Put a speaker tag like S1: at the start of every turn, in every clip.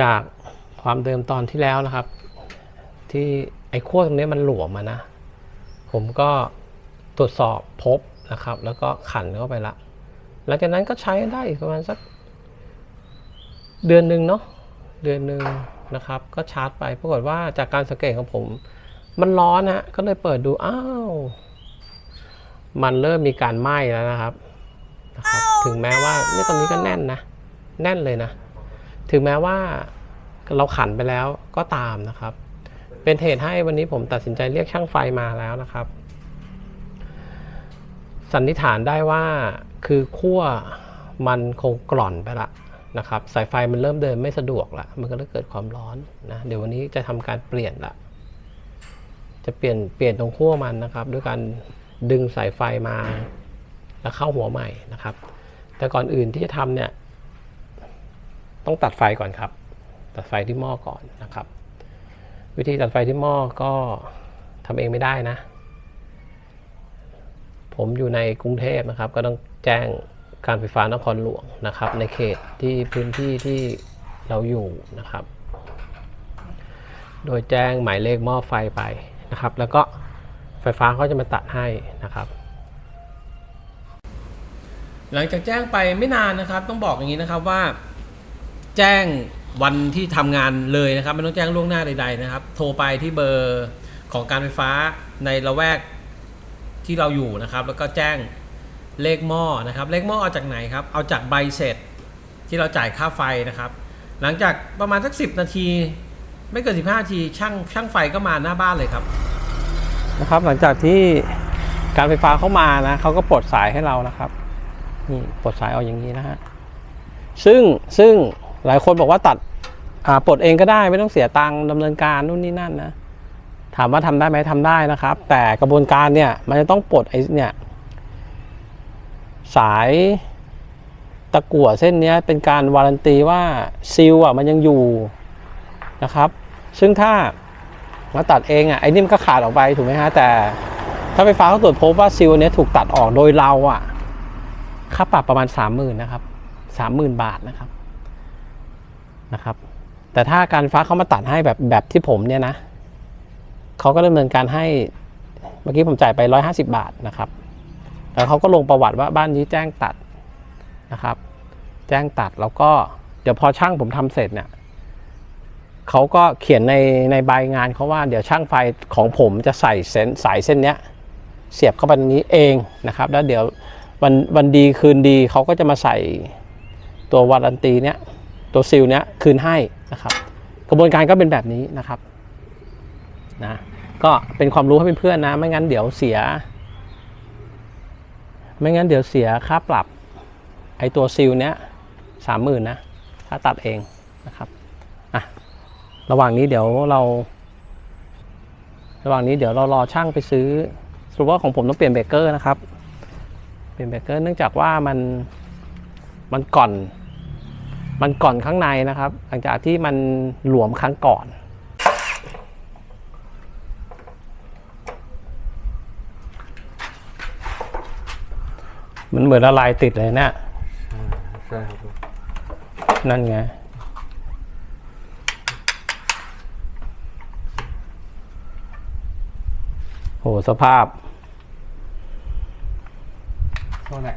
S1: จากความเดิมตอนที่แล้วนะครับ ที่ไอ้ขั้วตรงนี้มันหลวมมานะ ผมก็ตรวจสอบพบนะครับ แล้วก็ขันเข้าไปละหลังจากนั้นก็ใช้ได้อีกประมาณสัก เดือนหนึ่งเนาะเดือนหนึ่งนะครับ ก็ชาร์จไปปรากฏว่าจากการสังเกตของผม มันร้อนฮะก็เลยเปิดดูอ้าวมันเริ่มมีการไหม้แล้วนะครับนะครับ ถึงแม้ว่าเนี่ยตรงนี้ก็แน่นนะ แน่นเลยนะ ถึงแม้ว่าเราขันไปแล้วก็ตามนะครับ เป็นเหตุให้วันนี้ผมตัดสินใจเรียกช่างไฟมาแล้วนะครับ สันนิษฐานได้ว่าคือขั้วมันคงกร่อนไปละนะครับ สายไฟมันเริ่มเดินไม่สะดวกละมันก็เลยเกิดความร้อนนะเดี๋ยววันนี้จะทำการเปลี่ยนละจะเปลี่ยนเปลี่ยนตรงขั้วมันนะครับ ด้วยการดึงสายไฟมาแล้วเข้าหัวใหม่นะครับ แต่ก่อนอื่นที่จะทำเนี่ย ต้องตัดไฟก่อนครับ ตัดไฟที่หม้อก่อนนะครับ วิธีตัดไฟที่หม้อก็ทำเองไม่ได้นะ ผมอยู่ในกรุงเทพนะครับ ก็ต้องแจ้งการไฟฟ้านครหลวงนะครับ ในเขตที่พื้นที่ที่เราอยู่นะครับ โดยแจ้งหมายเลขหม้อไฟไปนะครับ แล้วก็ไฟฟ้าเขาจะมาตัดให้นะครับ หลังจากแจ้งไปไม่นานนะครับ ต้องบอกอย่างนี้นะครับว่า แจ้งวันที่ทำงานเลยนะครับ ไม่ต้องแจ้งล่วงหน้าใด ๆนะครับ โทรไปที่เบอร์ของการไฟฟ้าในละแวกที่เราอยู่นะครับ แล้วก็แจ้งเลขหม้อนะครับ เลขหม้อเอาจากไหนครับ เอาจากใบเสร็จที่เราจ่ายค่าไฟนะครับ หลังจากประมาณสักสินาที ไม่เกิน 15 นาทีช่างช่างไฟก็มาหน้าบ้านเลยครับ นะครับหลังจากที่การไฟฟ้าเข้ามานะเขาก็ปลดสายให้เรานะครับนี่ปลดสายเอาอย่างนี้นะฮะซึ่งซึ่ง หลายคนบอกว่าตัดปลดเองก็ได้ไม่ต้องเสียตังค์ดำเนินการนู่นนี่นั่นนะถามว่าทำได้ไหมทำได้นะครับ แต่กระบวนการเนี่ยมันจะต้องปลดไอ้เนี่ยสายตะกั่วเส้นเนี้ยเป็นการวารันตีว่าซิลอะมันยังอยู่นะครับ ซึ่งถ้ามาตัดเองอะไอ้นี่มันก็ขาดออกไปถูกไหมฮะแต่ ถ้าไฟฟ้าเขาตรวจพบว่าซิลอันเนี้ยถูกตัดออกโดยเราอะค่าปรับประมาณสามหมื่นนะครับสามหมื่นบาทนะครับ นะครับ แต่ถ้าการฟ้าเขามาตัดให้แบบแบบที่ผมเนี่ยนะเขาก็ดำเนินการให้เมื่อกี้ผมจ่ายไป 150 บาทนะครับ แล้วเขาก็ลงประวัติว่าบ้านนี้แจ้งตัดนะครับ แจ้งตัดแล้วก็เดี๋ยวพอช่างผมทำเสร็จเนี่ยเขาก็เขียนในในใบงานเขาว่าเดี๋ยวช่างไฟของผมจะใส่เส้นสายเส้นเนี้ยเสียบเข้าไปตรงนี้เองนะครับ แล้วเดี๋ยววันวันดีคืนดีเขาก็จะมาใส่ตัววารันตีเนี้ย ตัวซิลเนี้ยคืนให้นะครับ กระบวนการก็เป็นแบบนี้นะครับนะก็เป็นความรู้ให้เพื่อนๆนะไม่งั้นเดี๋ยวเสีย ไม่งั้นเดี๋ยวเสียค่าปรับไอตัวซิลเนี้ยสามหมื่นนะถ้าตัดเองนะครับอะระหว่างนี้เดี๋ยวเรา ระหว่างนี้เดี๋ยวเรารอช่างไปซื้อสรุปว่าของผมต้องเปลี่ยนเบรกเกอร์นะครับ เปลี่ยนเบรกเกอร์เนื่องจากว่ามันมันก่อน มันก่อนข้างในนะครับ หลังจากที่มันหลวมครั้งก่อนมันเหมือนละลายติดเลยเนะี่ย
S2: ใช่ครับผม
S1: นั่นไง โห สภาพ
S2: ตัวไหน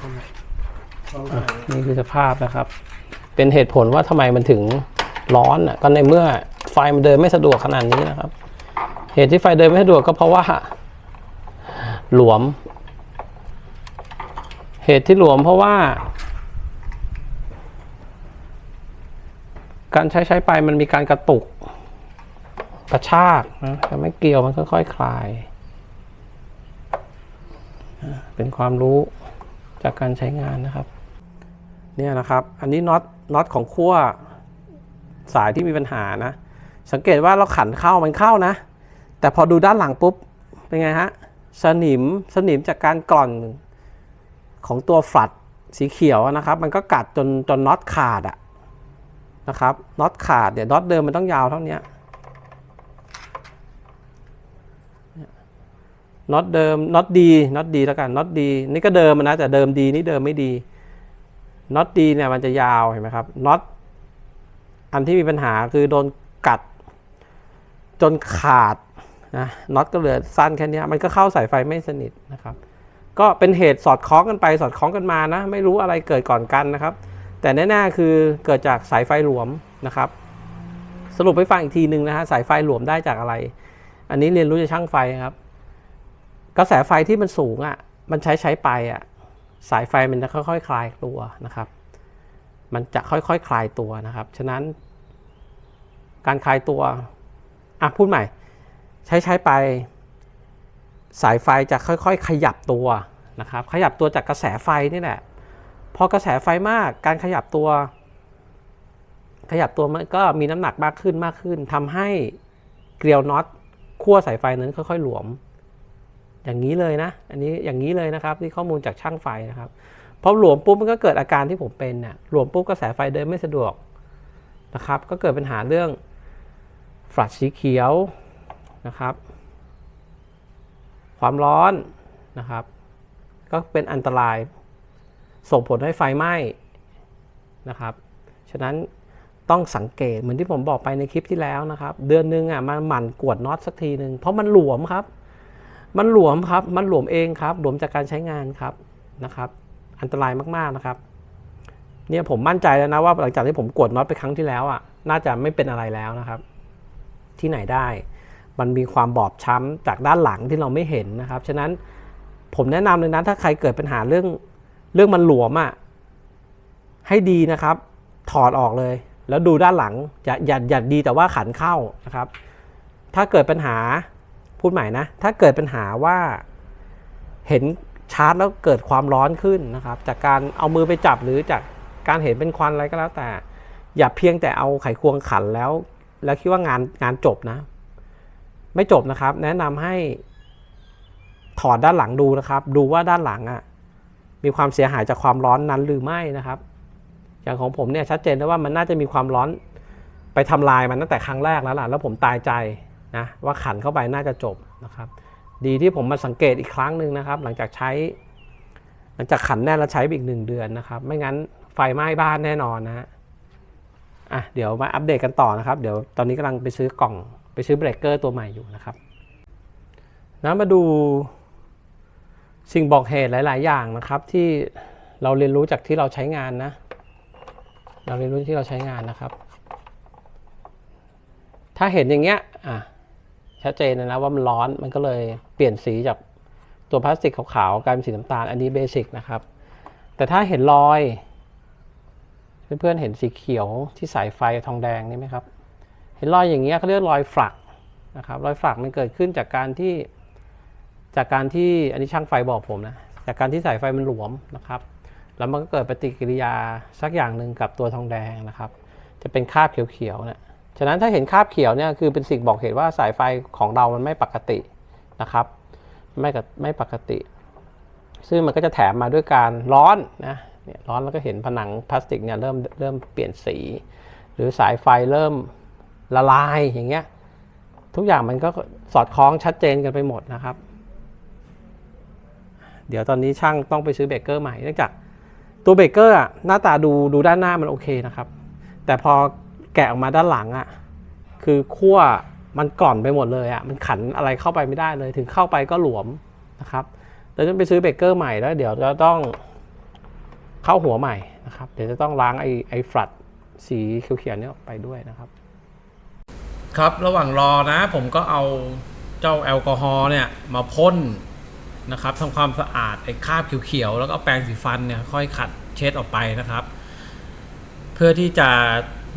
S2: ตัวไหนตัวไหน
S1: นี่คือสภาพนะครับ เป็นเหตุผลว่าทำไมมันถึงร้อนอะก็ในเมื่อไฟมันเดินไม่สะดวกขนาดนี้นะครับ เหตุที่ไฟเดินไม่สะดวกก็เพราะว่า หลวม เหตุที่หลวมเพราะว่า การใช้ใช้ไปมันมีการกระตุก กระชากนะแต่ไม่เกี่ยวมันค่อยๆคลาย เป็นความรู้จากการใช้งานนะครับ เนี่ยนะครับ อันนี้น็อตน็อตของขั้วสายที่มีปัญหานะ สังเกตว่าเราขันเข้ามันเข้านะ แต่พอดูด้านหลังปุ๊บ เป็นไงฮะ สนิม สนิมจากการกร่อนของตัวฝัดสีเขียวนะครับ มันก็กัดจนจนน็อตขาดอะนะครับ น็อตขาดเนี่ยวน็อตเดิมมันต้องยาวเท่านี้น็อตเดิมน็อตดีน็อตดีแล้วกันน็อตดี นี่ก็เดิมนะแต่เดิมดีนี่เดิมไม่ดี น็อตดีเนี่ยมันจะยาวเห็นไหมครับน็อตอันที่มีปัญหาคือโดนกัด จนขาดนะน็อตก็เหลือสั้นแค่นี้มันก็เข้าสายไฟไม่สนิทนะครับ ก็เป็นเหตุสอดคล้องกันไปสอดคล้องกันมานะ ไม่รู้อะไรเกิดก่อนกันนะครับ แต่แน่ๆคือเกิดจากสายไฟหลวมนะครับ สรุปให้ฟังอีกทีหนึ่งนะฮะสายไฟหลวมได้จากอะไร อันนี้เรียนรู้จากช่างไฟครับ กระแสไฟที่มันสูงอะมันใช้ใช้ไปอะ สายไฟมันจะค่อยๆคลายตัวนะครับ มันจะค่อยๆคลายตัวนะครับ ฉะนั้น การคลายตัว อะพูดใหม่ ใช้ใช้ไป สายไฟจะค่อยๆ ขยับตัวนะครับ ขยับตัวจากกระแสไฟนี่แหละ พอกระแสไฟมาก การขยับตัว ขยับตัวมันก็มีน้ำหนักมากขึ้นมากขึ้นทำให้เกลียวน็อตขั้วสายไฟนั้นค่อยๆ หลวม อย่างนี้เลยนะ อันนี้อย่างนี้เลยนะครับนี่ข้อมูลจากช่างไฟนะครับพอหลวมปุ๊บมันก็เกิดอาการที่ผมเป็นนี่ยหลวมปุ๊บกระแสไฟเดินไม่สะดวกนะครับ ก็เกิดปัญหาเรื่องฟลัชสีเขียวนะครับ ความร้อนนะครับ ก็เป็นอันตรายส่งผลให้ไฟไหม้นะครับ ฉะนั้นต้องสังเกตเหมือนที่ผมบอกไปในคลิปที่แล้วนะครับ เดือนหนึงอะมันหมั่นกวดน็อตสักทีหนึ่งเพราะมันหลวมครับ มันหลวมครับ มันหลวมเองครับหลวมจากการใช้งานครับนะครับ อันตรายมากๆนะครับ เนี่ยผมมั่นใจแล้วนะว่าหลังจากที่ผมกดน็อตไปครั้งที่แล้วอะ น่าจะไม่เป็นอะไรแล้วนะครับ ที่ไหนได้ มันมีความบอบช้ำจากด้านหลังที่เราไม่เห็นนะครับ ฉะนั้นผมแนะนำเลยนะถ้าใครเกิดปัญหาเรื่องเรื่องมันหลวมอะให้ดีนะครับ ถอดออกเลย แล้วดูด้านหลังอย่าอย่าอย่าดีแต่ว่าขันเข้านะครับ ถ้าเกิดปัญหา พูดใหม่นะ ถ้าเกิดปัญหาว่าเห็นชาร์จแล้วเกิดความร้อนขึ้นนะครับ จากการเอามือไปจับหรือจากการเห็นเป็นควันอะไรก็แล้วแต่ อย่าเพียงแต่เอาไขควงขันแล้ว แล้วคิดว่างานงานจบนะ ไม่จบนะครับ แนะนำให้ถอดด้านหลังดูนะครับ ดูว่าด้านหลังอะ่ะมีความเสียหายจากความร้อนนั้นหรือไม่นะครับ อย่างของผมเนี่ยชัดเจนได้ว่ามันน่าจะมีความร้อนไปทำลายมันตั้งแต่ครั้งแรกแล้วล่ะแล้วผมตายใจ นะว่าขันเข้าไปน่าจะจบนะครับ ดีที่ผมมาสังเกตอีกครั้งหนึ่งนะครับ หลังจากใช้ หลังจากขันแน่นแล้วใช้ไปอีกหนึ่งเดือนนะครับ ไม่งั้นไฟไหม้บ้านแน่นอนนะฮะอะเดี๋ยวมาอัปเดตกันต่อนะครับ เดี๋ยวตอนนี้กำลังไปซื้อกล่องไปซื้อเบรกเกอร์ตัวใหม่อยู่นะครับนะมาดูสิ่งบอกเหตุหลาย ๆ อย่างนะครับ ที่เราเรียนรู้จากที่เราใช้งานนะ เราเรียนรู้ที่เราใช้งานนะครับ ถ้าเห็นอย่างเงี้ยอะ ชัดเจนเลยนะว่ามันร้อนมันก็เลยเปลี่ยนสีจากตัวพลาสติกขาวๆกลายเป็นสีน้ำตาลอันนี้เบสิกนะครับ แต่ถ้าเห็นรอย เพื่อนๆเห็นสีเขียวที่สายไฟทองแดงนี่ไหมครับ เห็นรอยอย่างเงี้ยเขาเรียกรอยฝักนะครับรอยฝักมันเกิดขึ้นจากการที่จากการที่อันนี้ช่างไฟบอกผมนะจากการที่สายไฟมันหลวมนะครับ แล้วมันก็เกิดปฏิกิริยาสักอย่างหนึ่งกับตัวทองแดงนะครับ จะเป็นคราบเขียวๆเนี่ย ฉะนั้นถ้าเห็นคราบเขียวเนี่ยคือเป็นสิ่งบอกเหตุว่าสายไฟของเรามันไม่ปกตินะครับไม่กับไม่ปกติ ซึ่งมันก็จะแถมมาด้วยการร้อนนะเนี่ยร้อนแล้วก็เห็นผนังพลาสติกเนี่ยเริ่มเริ่มเปลี่ยนสี หรือสายไฟเริ่มละลายอย่างเงี้ยทุกอย่างมันก็สอดคล้องชัดเจนกันไปหมดนะครับ เดี๋ยวตอนนี้ช่างต้องไปซื้อเบรกเกอร์ใหม่เนื่องจากตัวเบรกเกอร์อะหน้าตาดูดูด้านหน้ามันโอเคนะครับ แต่พอ แกะออกมาด้านหลังอะ่ะคือขั้วมันกร่อนไปหมดเลยอะ่ะมันขันอะไรเข้าไปไม่ได้เลย ถึงเข้าไปก็หลวมนะครับเราจะไปซื้อเบเกอร์ใหม่แล้วเดี๋ยวจะต้องเข้าหัวใหม่นะครับ เดี๋ยวจะต้องล้างไอ้ไอ้ฟลัดสีเขียวๆนี้ออกไปด้วยนะครับ
S3: ครับระหว่างรอนะ ผมก็เอาเจ้าแอลกอฮอล์เนี่ยมาพ่นนะครับทำความสะอาดไอ้คราบเขียวๆแล้วก็แปรงสีฟันเนี่ยค่อยขัดเช็ดออกไปนะครับ เพื่อที่จะ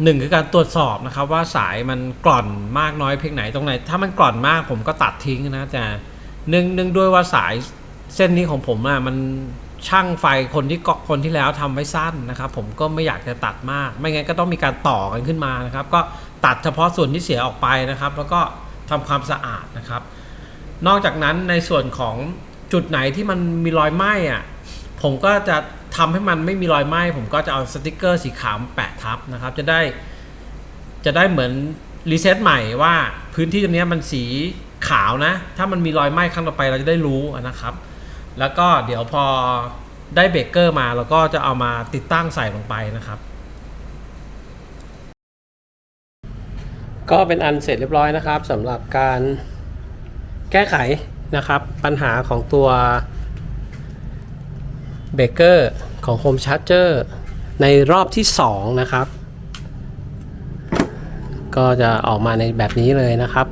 S3: หนึ่งคือการตรวจสอบนะครับว่าสายมันกร่อนมากน้อยเพียงไหนตรงไหน ถ้ามันกร่อนมากผมก็ตัดทิ้งนะแต่เนื่องเนื่องด้วยว่าสายเส้นนี้ของผมอะมันช่างไฟคนที่เกาะคนที่แล้วทำไว้สั้นนะครับ ผมก็ไม่อยากจะตัดมาก ไม่งั้นก็ต้องมีการต่อกันขึ้นมานะครับ ก็ตัดเฉพาะส่วนที่เสียออกไปนะครับ แล้วก็ทำความสะอาดนะครับ นอกจากนั้นในส่วนของจุดไหนที่มันมีรอยไหม้อะผมก็จะ ทำให้มันไม่มีรอยไหม้ผมก็จะเอาสติกเกอร์สีขาวแปะทับนะครับ จะได้จะได้เหมือนรีเซ็ตใหม่ว่าพื้นที่ตรงนี้มันสีขาวนะ ถ้ามันมีรอยไหม้ครั้งต่อไปเราจะได้รู้นะครับ แล้วก็เดี๋ยวพอได้เบรกเกอร์มาเราก็จะเอามาติดตั้งใส่ลงไปนะครับ
S1: ก็เป็นอันเสร็จเรียบร้อยนะครับสำหรับการแก้ไขนะครับ ปัญหาของตัว เบเกอร์ของ Home Charger ในรอบที่ 2 นะครับ ก็จะออกมาในแบบนี้เลยนะครับ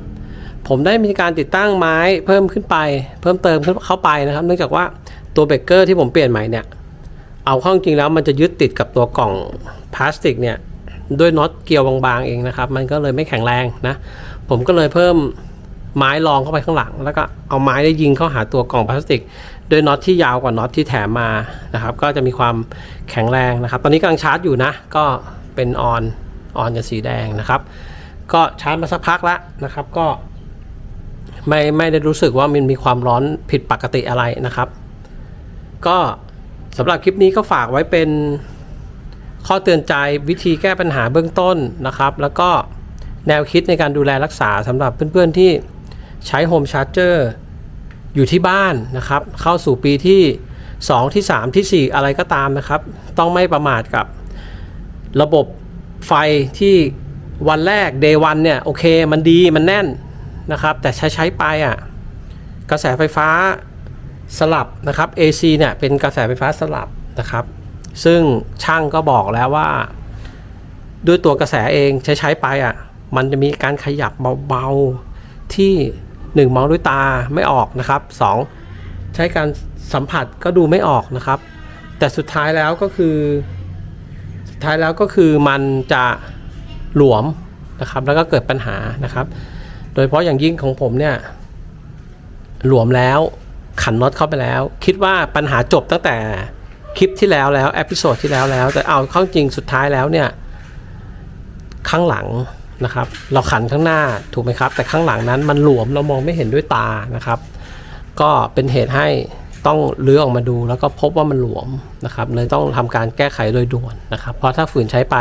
S1: ผมได้มีการติดตั้งไม้เพิ่มขึ้นไป เพิ่มเติมเข้าไปนะครับ เนื่องจากว่าตัวเบเกอร์ที่ผมเปลี่ยนใหม่เนี่ย เอาเข้าจริงแล้วมันจะยึดติดกับตัวกล่องพลาสติกเนี่ย ด้วยน็อตเกลียวบางๆเองนะครับ มันก็เลยไม่แข็งแรงนะ ผมก็เลยเพิ่ม ไม้รองเข้าไปข้างหลัง แล้วก็เอาไม้ได้ยิงเข้าหาตัวกล่องพลาสติกด้วยน็อตที่ยาวกว่าน็อตที่แถมมานะครับ ก็จะมีความแข็งแรงนะครับ ตอนนี้กำลังชาร์จอยู่นะ ก็เป็นออนออนกับสีแดงนะครับ ก็ชาร์จมาสักพักแล้วนะครับก็ไม่ไม่ได้รู้สึกว่ามันมีความร้อนผิดปกติอะไรนะครับ ก็สำหรับคลิปนี้ก็ฝากไว้เป็นข้อเตือนใจวิธีแก้ปัญหาเบื้องต้นนะครับ แล้วก็แนวคิดในการดูแลรักษาสำหรับเพื่อนๆที่ ใช้โฮมชาร์เจอร์อยู่ที่บ้านนะครับ เข้าสู่ปีที่ 2 ที่ 3ทีสี่ 4 อะไรก็ตามนะครับ ต้องไม่ประมาทกับระบบไฟที่วันแรก day 1เนี่ย โอเคมันดีมันแน่นนะครับ แต่ใช้ใช้ไปอะกระแสไฟฟ้าสลับนะครับ AC เนี่ยเป็นกระแสไฟฟ้าสลับนะครับ ซึ่งช่างก็บอกแล้วว่า ด้วยตัวกระแสเองใช้ใช้ไปอะ มันจะมีการขยับเบาๆที่ 1 มองด้วยตาไม่ออกนะครับ 2 ใช้การสัมผัสก็ดูไม่ออกนะครับ แต่สุดท้ายแล้วก็คือสุดท้ายแล้วก็คือมันจะหลวมนะครับ แล้วก็เกิดปัญหานะครับ โดยเฉพาะอย่างยิ่งของผมเนี่ยหลวมแล้วขันน็อตเข้าไปแล้ว คิดว่าปัญหาจบตั้งแต่คลิปที่แล้วแล้วเอพิโซดที่แล้วแล้ว แต่เอาเข้าจริงสุดท้ายแล้วเนี่ย ข้างหลัง นะครับ เราขันข้างหน้าถูกไหมครับ แต่ข้างหลังนั้นมันหลวมเรามองไม่เห็นด้วยตานะครับ ก็เป็นเหตุให้ต้องเลื้อออกมาดูแล้วก็พบว่ามันหลวมนะครับเลยต้องทำการแก้ไขโดยด่วนนะครับ เพราะถ้าฝืนใช้ไป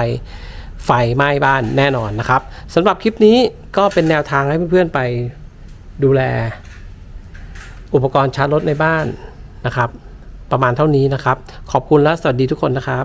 S1: ไฟไหม้บ้านแน่นอนนะครับสำหรับคลิปนี้ก็เป็นแนวทางให้เพื่อนๆไปดูแล อุปกรณ์ชาร์จรถในบ้านนะครับ ประมาณเท่านี้นะครับ ขอบคุณและสวัสดีทุกคนนะครับ